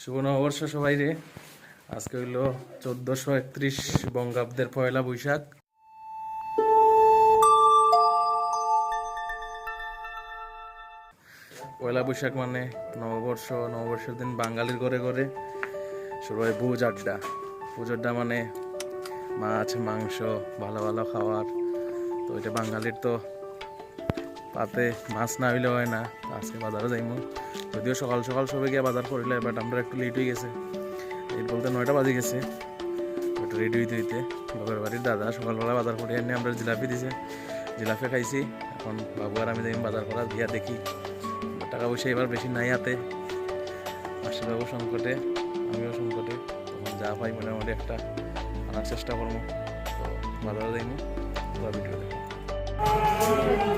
শুভ নববর্ষ সবাই রে। আজকে হইল চোদ্দশো একত্রিশ বঙ্গাব্দের পয়লা বৈশাখ। পয়লা বৈশাখ মানে নববর্ষ, নববর্ষের দিন বাঙালির ঘরে ঘরে শুরু হয় ভোজ আড্ডা। ভোজ আড্ডা মানে মাছ, মাংস, ভালো ভালো খাওয়ার। তো এটা বাঙালির তো পাতে মাছ না হইলে হয় না আজকে বাজারে যাইমু। যদিও সকাল সকাল সবে গিয়ে বাজার করিলে বাট আমরা একটু লেট হয়ে গেছে। লেট বলতে নয়টা বাজে গেছে একটু রেডি হইতে হইতে বাবার বাড়ির দাদা সকালবেলা বাজার করে এনে আমরা জিলাপি দিছে। জিলাপি খাইছি, এখন বাবু আর আমি যাই বাজার করা দিয়া দেখি। টাকা পয়সা এবার বেশি নাই হাতে। বাবু সংকটে, আমিও সংকটে, তখন যা পাই মোটামুটি একটা আনার চেষ্টা করব তো বাজারে যাইমু, পুরো ভিডিও দেখো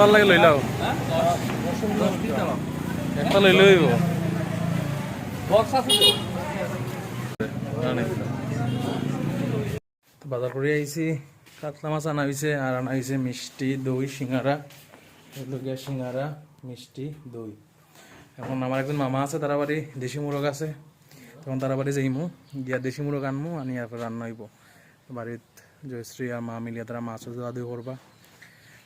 ভালো লাগে লৈ লাও। একটা লৈ লইব বাজার করে আইছি কাতলা মাছ আনা হয়েছে আর আনা হয়েছে মিষ্টি দই সিঙ্গারা এগুলো সিঙ্গারা মিষ্টি দই এখন আমার একজন মামা আছে তারা বাড়ি দেশি মুরগ আছে। তখন তারা বাড়ি যাইমু গিয়া দেশি মুরগ আনমু আনি আর রান্না হইব বাড়িত জয়শ্রী আর মা মিলিয়া তারা মাছ আদু করবা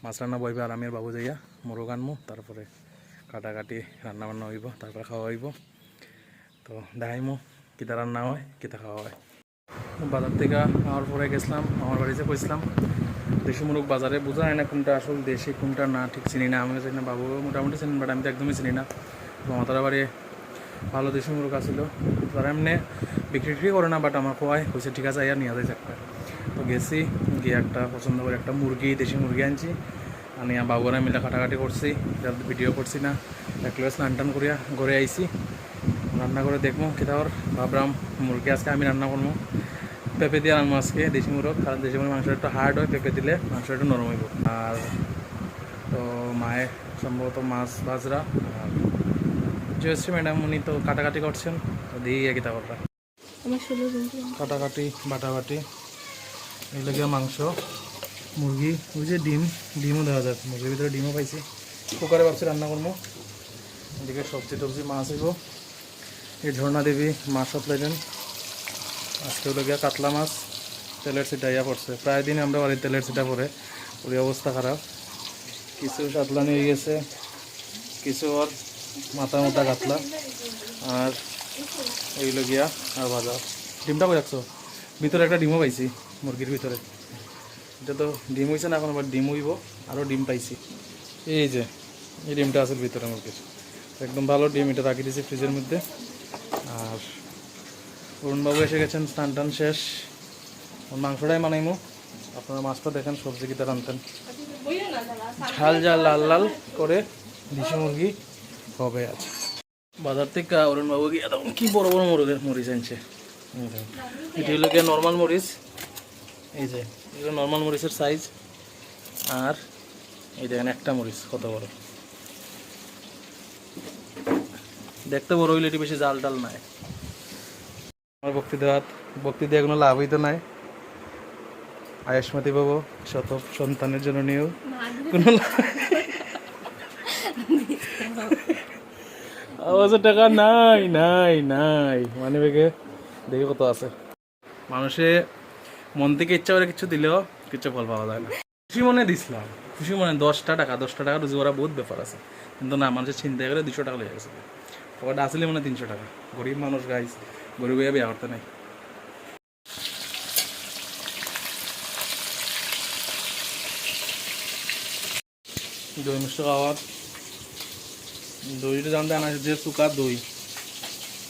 মাছ রান্না বইবে আর আমি বাবু যাইয়া মুরগ আনমু, তারপরে কাটাকাটি রান্না বান্না হইব, তারপরে খাওয়া হইব। তো দেখাইমু কিতা রান্না হয়, কিতা খাওয়া হয়। বাজার থেকে আওয়ার পরে গেছিলাম, আমার বাড়িতে কইছিলাম, দেশি মুরগ বাজারে বোঝা হয় না কোনটা আসল দেশি, কোনটা না, ঠিক চিনি না? আমিও চিনি না বাবু মোটামুটি চিনি বাট আমি তো একদমই চিনি না। আমার বাড়ি ভালো দেশি মুরগ আসছিল তারা এমনি বিক্রি টিক্রি করে না বাট আমার খোয়াই কইছে, ঠিক আছে আইয়া নিয়ে যায় একটা তো গেছি গিয়ে একটা পছন্দ করে একটা মুরগি দেশি মুরগি আনছি। আনি বাবুরা মিলে কাটাকাটি করছি ভিডিও করছি না। একলে স্নান টান করিয়া ঘরে আইছি। রান্না করে দেখব কিতাবর ভাবলাম মুরগি আজকে আমি রান্না করব। পেঁপে দিয়ে আনব আজকে দেশি মুরগ। কারণ দেশি মুরগ মাংস একটু হার্ড হয় পেঁপে দিলে মাংস একটু নরম হইব। আর তো মায়ে সম্ভবত মাছ বাজরা আর জয়শ্রী ম্যাডাম উনি তো কাটাকাটি করছেন তো দিয়ে কিতাবরটা আমার কাটাকাটি বাটাবাটি এগুলো মাংস, মুরগি, ওই যে ডিম, ডিমও দেওয়া যায় মুরগির ভিতরে ডিমও পাইছি। কুকারে ভাবছি রান্না করব। এদিকে সবজি টবজি মাছ হইব। এই ঝর্ণা দেবী মাছ সাপ্লাইলেন আজকে হলো কাতলা মাছ, তেলের সিটা ইয়া পড়ছে। প্রায় দিন আমরা বাড়ির তেলের সিটা পড়ে ওই অবস্থা খারাপ। কিছু কাতলা নিয়ে গেছে, কিছু আর মাথা মোটা কাতলা, আর এইগুলো গিয়া আর ভাজা। ডিমটা কই রাখছো? ভিতরে একটা ডিমও পাইছি। মুরগির ভিতরে। এটা তো ডিম হয়েছে না এখন আবার ডিম হইব আরও ডিম পাইছি। এই যে, এই ডিমটা আছে ভিতরে মুরগির। একদম ভালো ডিম, এটা রাখি দিয়েছি ফ্রিজের মধ্যে। আর অরুণবাবু এসে গেছেন, স্নান টান শেষ। মাংসটাই মানাইমু আপনারা মাছটা দেখেন, সবজি কি আনতেন ঝাল ঝাল, লাল লাল করে দেশি মুরগি হবে আছে বাজার থেকে অরুণবাবু গিয়ে কি বড় বড় মুরগি মরিচ আনছে। এটি হলো গিয়ে নর্মাল মরিচ। এই যে এগুলো নর্মাল মরিচের সাইজ আর এই দেখেন একটা মরিচ কত বড়। দেখতে বড় হইলে এটি বেশি জাল টাল নাই। আমার ভক্তি দেওয়া ভক্তি দেওয়া কোনো লাভ হইতো নাই। আয়ুষ্মতি বাবু শত সন্তানের জন্য নিয়েও কোনো লাভ আওয়াজের টাকা নাই নাই নাই। মানে বেগে দেখি কত আছে। মানুষে মন থেকে ইচ্ছা করে কিছু দিলেও কিছু ফল পাওয়া যায় না। খুশি মনে দিছিলাম। খুশি মনে দশটা টাকা দশটা টাকা রুজি করা বহুত ব্যাপার আছে। কিন্তু না, মানুষের চিন্তা করে দুশো টাকা লেগে গেছে। ওটা আসলে মানে তিনশো টাকা। গরিব মানুষ গাইস গরিব হয়ে বিয়া করতে নাই। দই মিষ্টি খাওয়ার। দইটা জানতে আনা যে চুকা দই।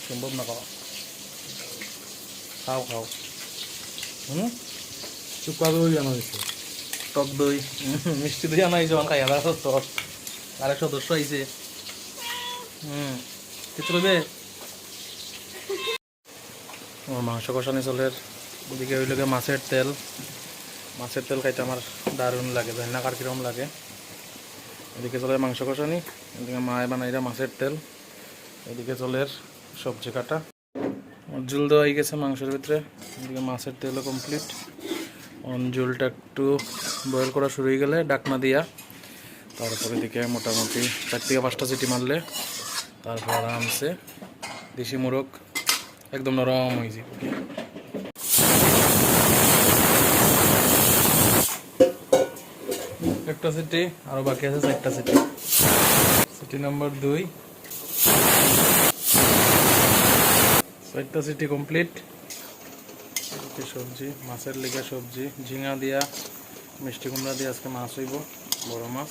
সম্ভব না খাওয়া। খাও খাও। হুম? চুপা দই আনা হয়েছে। টক দই। মিষ্টি দই আনা হয়েছে খাই আলাদা টক। আরেক সদস্য আইছে। হুম কিছু আমার মাংস কষানি চলের ওদিকে ওই লোকে মাছের তেল। মাছের তেল খাইতে আমার দারুণ লাগে ভেন্নাকার কিরম লাগে। এদিকে চলে মাংস কষানি এদিকে মায়ে বানাইরা মাছের তেল। এদিকে চলের সবজি কাটা। জুল দেওয়া হয়ে গেছে মাংসের ভিতরে। এদিকে মাছের তেলও কমপ্লিট জুলটা একটু বয়েল করা শুরু হয়ে গেলে ডাকনা দিয়া। তারপরে এদিকে মোটামুটি চার থেকে পাঁচটা সিটি মারলে তারপর আরামসে দেশি মোরগ একদম নরম হয়ে যাবে। একটা সিটি, আরও বাকি আছে চারটা সিটি। সিটি নাম্বার দুই। চারটা সিটি কমপ্লিট। সবজি, মাছের লেগে সবজি, ঝিঙা দিয়া, মিষ্টি কুমড়া দিয়ে আজকে মাছ হইব, বড় মাছ।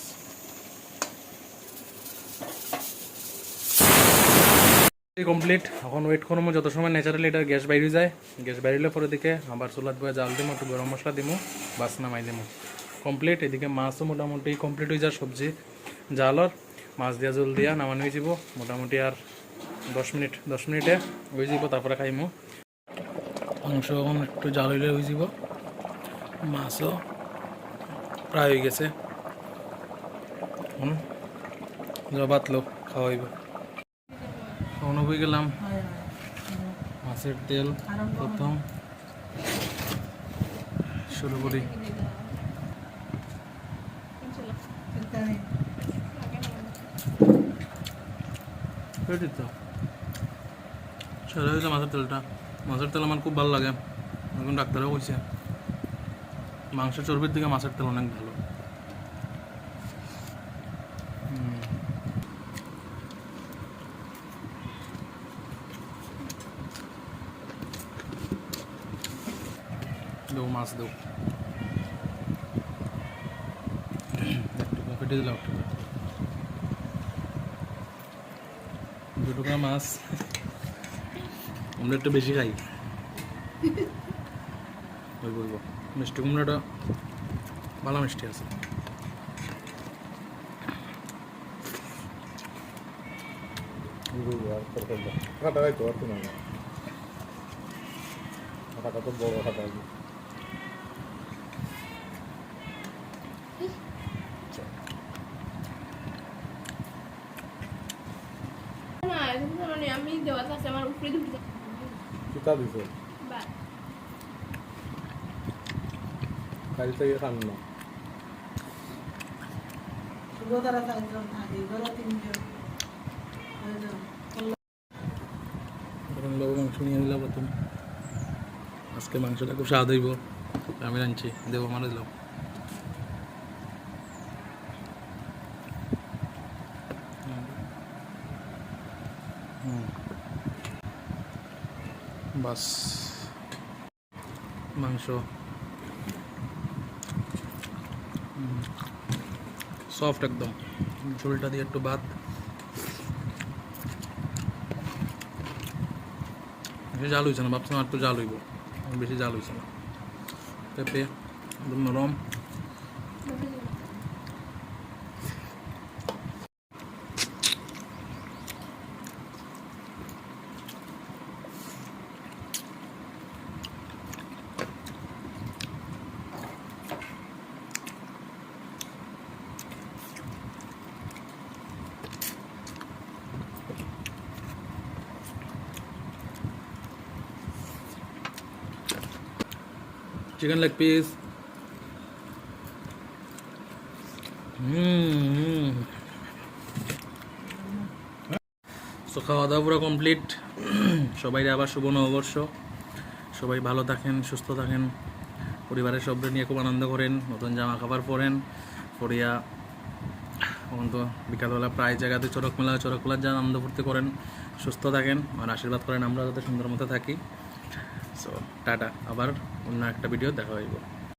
কমপ্লিট। এখন ওয়েট করব, যত সময় ন্যাচারালি এটা গ্যাস বাইরে যায়, গ্যাস বাইরে পরে দিকে আবার চুলাত বয়ে জাল দিমো, একটু গরম মশলা দিমো বাস নামাই দিমো। কমপ্লিট। এদিকে মাছও মোটামুটি কমপ্লিট হয়ে যায়, সবজি, জালর। মাছ দিয়া, জল দিয়া নামানো হয়ে যাব। মোটামুটি আর দশ মিনিট দশ মিনিটে হয়ে যাব তারপরে খাইমো। মাংস এখন একটু জাল হইলে হয়ে যাব মাছও প্রায় হয়ে গেছে। হুম জবাতলো খাওয়াইব খাওয়ানো হয়ে গেলাম। মাছের তেল প্রথম। শুরু করি। পেটি তো। সেটা হয়েছে মাছের তেলটা মাছের তেল আমার খুব ভালো লাগে এখন ডাক্তারও কইছে মাংসের চর্বির দিকে মাছের তেল অনেক ভালো হুম। দেও মাছ দেও একটু কেটে দিলাম একটু দু টুকরা মাছ আমরা একটু বেশি খাই। ওই বলব। মিষ্টি কুমড়াটা ভালো মিষ্টি আছে। তো বড় মানে আমি দেওয়া আছে আমার উপরে কিতা দিছে কাল থেকে খান না মাংস নিয়ে নিলাম প্রথম আজকে মাংসটা খুব স্বাদ হইব আমি রাঁধছি দেবো আমার দিলাম বাস মাংস। সফট একদম। ঝোলটা দিয়ে একটু ভাত। জাল হয়েছে না, ভাবছিলাম আর একটু জাল হইব। বেশি জাল হয়েছে না। পেঁপে, একদম নরম। চিকেন লেগ পিস তো খাওয়া দাওয়া পুরো কমপ্লিট সবাই আবার শুভ নববর্ষ। সবাই ভালো থাকেন, সুস্থ থাকেন। পরিবারের সবাই নিয়ে খুব আনন্দ করেন। নতুন জামা কাপড় পরেন। পরিয়া এখন তো বিকালবেলা প্রায় জায়গাতে চড়ক মেলা চড়ক মেলার যা আনন্দ ফুর্তি করেন, সুস্থ থাকেন। আর আশীর্বাদ করেন আমরা যাতে সুন্দর মতো থাকি। সো টাটা আবার অন্য একটা ভিডিও দেখা হইব।